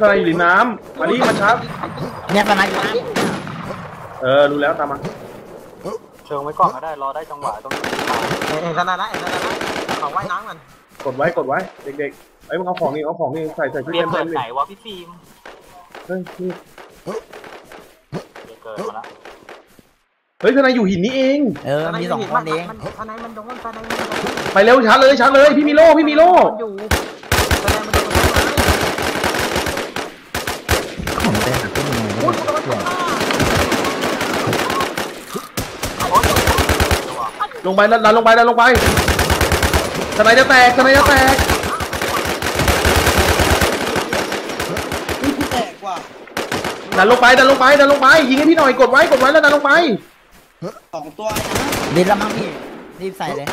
ทนายอยู่ริมน้ำมาดิมาชับเนี่ยสนายอยู่นะเออรู้แล้วตามมาเชิงไว้ก่อนก็ได้รอได้จังหวะต้องเห็นธนาได้เห็นธนาได้เขาว่ายน้ำมันกดไว้กดไว้เด็กๆไอ้ยมึงเอาของนี่เอาของนี่ใส่ใส่ชุดเรียเต็นมเกิเต็ดมไหนดิวะพี่ฟิล์มเฮ้ยนี่เรียนเกิดมาแล้วเฮ้ยทนายอยู่หินนี่เอง เออมีสองคนเองธนายมันโดนธนายมันโดนไปเร็วชาร์จเลยชาร์จเลยพี่มีโล่พี่มีโล่อยู่ธนายมันโดนต้นไม้ ผมไปหาที่มึง โอ้ยโดนต้นไม้ ลงไปดันลงไปดันลงไปทนายจะแตกทนายจะแตกนี่กูแตกว่ะดันลงไปดันลงไปดันลงไปยิงให้พี่หน่อยกดไว้กดไว้แล้วดันลงไปสองตัวเลยนะดินละมั้งพี่รีบใส่เลย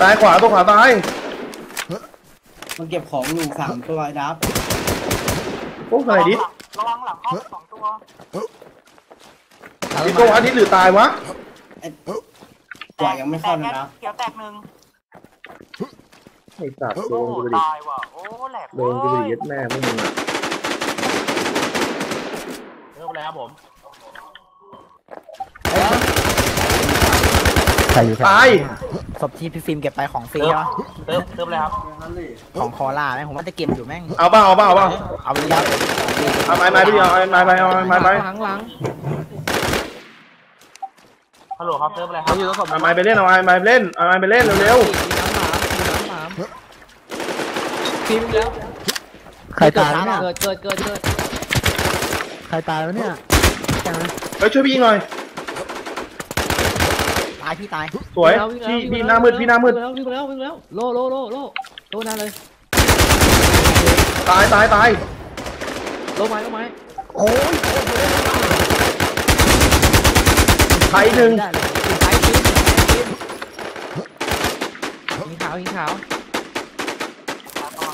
ตายขวาตัวขวาตายมันเก็บของอยู่สามตัวไอ้ดับโอ้ทนายดิ ระวังหลังเข้าสองตัวดิโก้อาทิตย์หรือตายวะไอ้กว่ายังไม่เข้านะดับเขียวแตกหนึ่งไอ้สัตว์โดโอ้นกูไปดิตายว่ะโอ้แหลกโดนกูไปดิเย็ดแม่พวกมึงอะเริ่มแล้วผมใส่อยู่ตายศพที่พี่ฟิล์มเก็บไปของฟรีใช่ปะเริ่มเริ่มแล้วครับของคอล่าแม่งผมว่าจะเก็บอยู่แม่งเอาเปล่าเอาเปล่าเอาเปล่าเอาไปยัด เอาไม้ไม้ไปดิเอาไม้ไปเอาไม้ไปหลังหลังฮัลโหลครับเริ่มแล้วคเขารับอยู่ตรงศพเอาไม้ไปเล่นเอาไม้ไปเล่นเอาไม้ไปเล่นเร็วฟิล์มแล้วใครตายเนี่ยเกิดเกิดเกิดเกิดใครตายวะเนี่ยๆเฮ้ยช่วยพี่ยิงหน่อยตายพี่ตายสวยพี่พี่หน้ามืดพี่หน้ามืดวิ่งแล้ววิ่งแล้วโลโลโลโลโลนั่นเลยตายตายตาย โลไม้โลไม้โอ้ยใครหนึ่งได้เลยยิงซ้ายยิงยิงขาวยิงขาว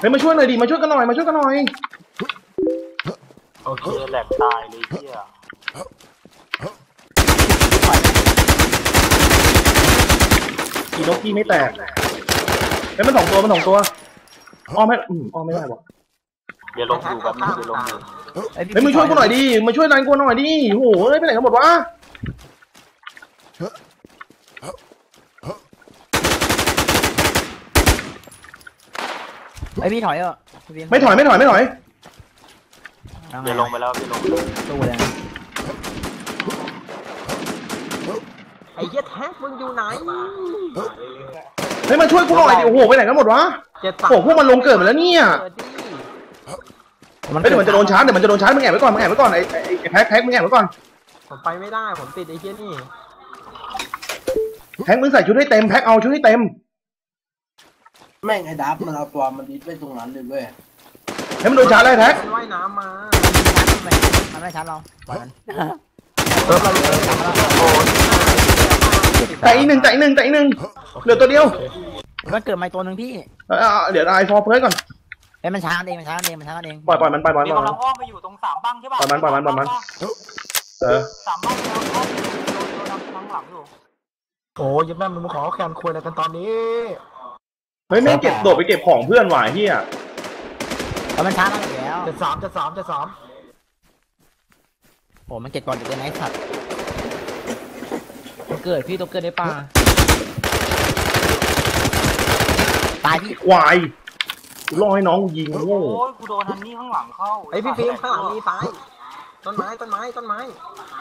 เฮ้ยมาช่วยหน่อยดิมาช่วยกันหน่อยมาช่วยกันหน่อยโอเคแหลกตายเลยเที่ยกี่นกพี่ไม่แตกเฮ้ยมันสองตัวมันสองตัวอ้อมไม่อืมอ้อมไม่ได้วะ เดี๋ยวลงอยู่แบบนี้เดี๋ยวลงอยู่เฮ้ยมาช่วยกูหน่อยดิมาช่วยนายกูหน่อยดิโอ้โหเฮ้ยไปไหนกันหมดวะไอพี่ถอยเออไม่ถอยไม่ถอยไม่ถอยเดี๋ยวลงไปแล้วพี่ลงตู้เลยไอ้เหี้ยแท็กมึงอยู่ไหนเฮ้ยมาช่วยกูหน่อยดิโอ้โหไปไหนกันหมดวะเจ็ดสามโอ้โหพวกมันลงเกิดหมดแล้วเนี่ย เกิดดิเฮ้ยเดี๋ยวมันจะโดนชาร์จเดี๋ยวมันจะโดนชาร์จมึงแอบไว้ก่อนมึงแอบไว้ก่อนไอ้ไอ้ไอ้แพ็คแพ็คมึงแอบไว้ก่อนผมไปไม่ได้ผมติดไอ้เหี้ยนี่แพ็คมึงใส่ชุดให้เต็มแพ็คเอาชุดให้เต็มแม่งไอ้ดับมันเอาตัวมันดิสไปตรงนั้นเลยเว้ยให้มันโดนชาร์จได้แพ็คมันว่ายน้ำมามันไม่ชัดเราปล่อยมันแต่อีกหนึ่งแต่อีกหนึ่งแต่อีกหนึ่งเหลือตัวเดียวมันเกิดมาตัวหนึ่งพี่ เออเอาเดี๋ยวไอ้ฟอร์เพิร์ก่อน เอ้ยมันช้าเองมันช้าเองมันช้าเองปล่อยปล่อยมันไปปล่อยนี่ปล่อยกำมัลัน งอ้อมไปอยู่ตรงสามบังใช่ป่ะปล่อยมันปล่อยมันปล่อยมัน เออสามบังแล้วอ้อมไปอยู่โดนโดนทางหลังอยู่โอ้ยแม่มึงมาขอแคนคุยอะไรกันตอนนี้เฮ้ยแม่งเก็บโดดไปเก็บของเพื่อนหวายเฮียแล้วมันช้าเราอยู่แล้วเจ็ดสามเจ็ดสามเจ็ดสามโอ้มันเก็บก่อนอยู่ในไนท์สัตว์เกิดพี่ต้องเกิดในป่าตายพี่ควาย กูรอให้น้องกูยิงโง่ โอ้ยกูโดนฮันนี่ข้างหลังเข้าไอ้พี่ฟิล์มข้างหลังมีซ้ายต้นไม้ต้นไม้ต้นไม้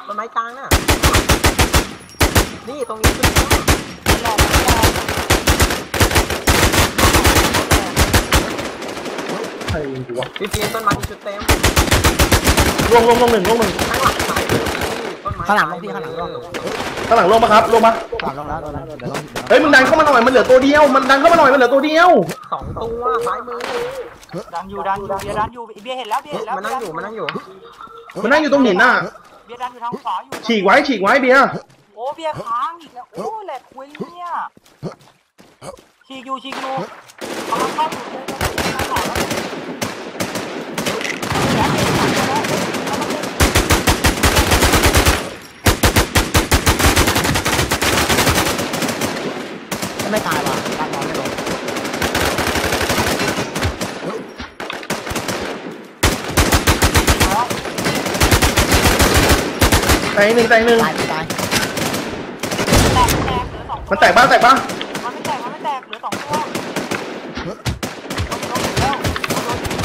ต้นไม้กลางน่ะ นี่ตรงนี้ขึ้นมาแหลกแหลกใครยิงกูวะพี่ฟิล์มต้นไม้มีชุดเต็มลงลงลงหนึ่งลงหนึ่งข้างหลังซ้ายต้นไม้ข้างหลังลงพี่ข้างหลังลงข้างหลังลงมาครับลงมาก่อนลงแล้วลงแล้วเดี๋ยวลงเฮ้ยมึงดันเข้ามาหน่อยมันเหลือตัวเดียว มันดันเข้ามาหน่อยมันเหลือตัวเดียว สองตัวซ้ายมือดันอยู่ดันอยู่เบียร์ดันอยู่เบียร์เห็นแล้วเบียร์เห็นแล้วมันนั่งอยู่มันนั่งอยู่มันนั่งอยู่ตรงหินน่ะเบียร์ดันอยู่ทางขวาอยู่ฉีกไว้ฉีกไว้เบียร์โอ้เบียร์ค้างอีกแล้วโอ้แหลกคุยเนี่ยฉีกอยู่ฉีกอยู่กำลังเข้าอยู่เลยข้างหลังแล้วไม่ตายว่ะตาย ตายหนึ่งตายหนึ่งตายตายแตกแตกเหลือสองตัวมันแตกบ้างแตกบ้างมันไม่แตกมันไม่แตกเหลือสองตัว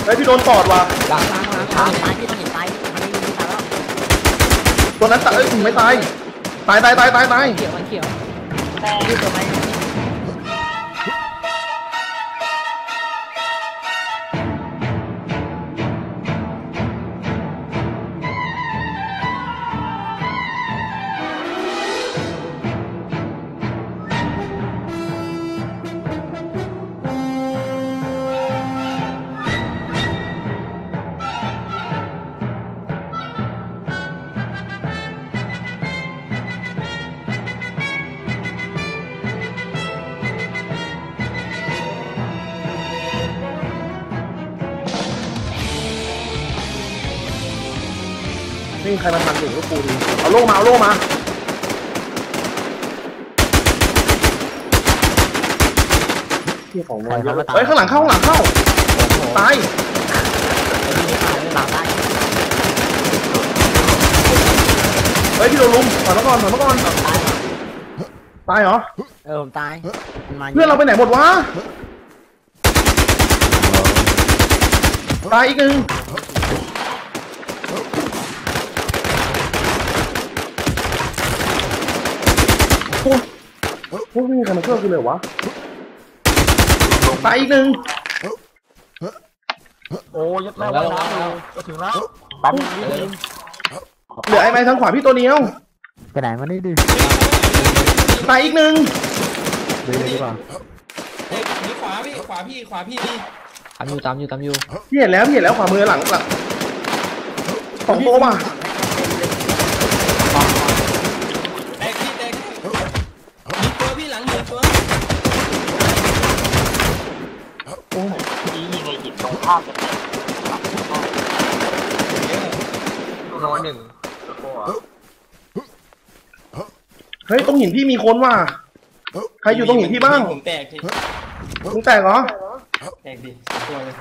เฮ้ยพี่โดนปอดว่ะหลังหลังหลังตายตายพี่ต้องเห็นตายมันไม่ยิงตายแล้วตัวนั้นตายเอ้ยไม่ตายตายตายตายตายตายเขียวมันเขียวแตก พี่ตัวไหม ม่มีใครมาทันถึงลูกปูดีเอาโล่มาเอาโล่มาที่ของมันเยอะเฮ้ยข้างหลังเข้าข้างหลังเข้าตายหลังตายเฮ้ยพี่โดนลุมถอยมาก่อนถอยมาก่อนตายตายเหรอเออผมตายมันมาเพื่อนเราไปไหนหมดวะตายอีกหนึ่ง โอ้ยโอ้ยไม่มีใครมาช่วยกูเลยวะตายอีกหนึ่งโอ้ยดแม่วันน้ำอยู่จะถึงแล้วแป๊บนึงนิดนึงเหลือไอ้ไม้ทางขวาพี่ตัวเดียวไปไหนมานี่ดิตายอีกหนึ่งดูเลยดีกว่าเฮ้ยนี่ขวาพี่ขวาพี่ขวาพี่พี่ตามอยู่ตามอยู่ตามอยู่พี่เห็นแล้วพี่เห็นแล้วขวามือหลังหลังสองตัวมา แตกพี่แตกมีตัวพี่หลังหนึ่งตัว ยิง ไอ้หินตรงข้ามกันเนี่ยนอนหนึ่งโอ้โหเฮ้ยตรงหินพี่มีคนว่ะใครอยู่ตรงหินพี่บ้างผมแตกพี่มึงแตกเหรอแตกดิสองตัวเลย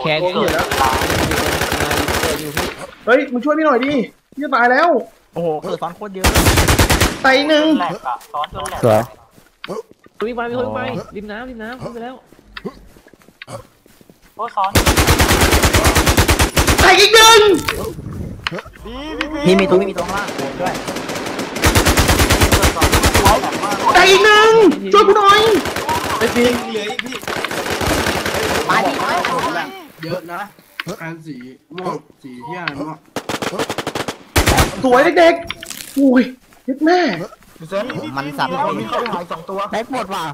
แขนเกิดตายเฮ้ยมึงช่วยพี่หน่อยดิพี่จะตายแล้ว โอ้โหเกิดซ้อนโคตรเยอะตายอีกหนึ่งแหลกอะซ้อนจนแหลกสวยวิ่งไปมีคนวิ่งไปริมน้ำริมน้ำขึ้นไปแล้ว โอ้ซ้อนตายอีกหนึ่งพี่มีตัวไม่มีตัวข้างล่างด้วยตายอีกหนึ่งช่วยกูหน่อยไอ้พี่เหลืออีกพี่ตายพี่ตายเยอะนะการสีม่วงสีที่อะไรม่วงสวยเด็กๆอุ้ยยึดแม่พี่เซนมันสับมีคนมีคนหายสองตัวได้หมดว่ะ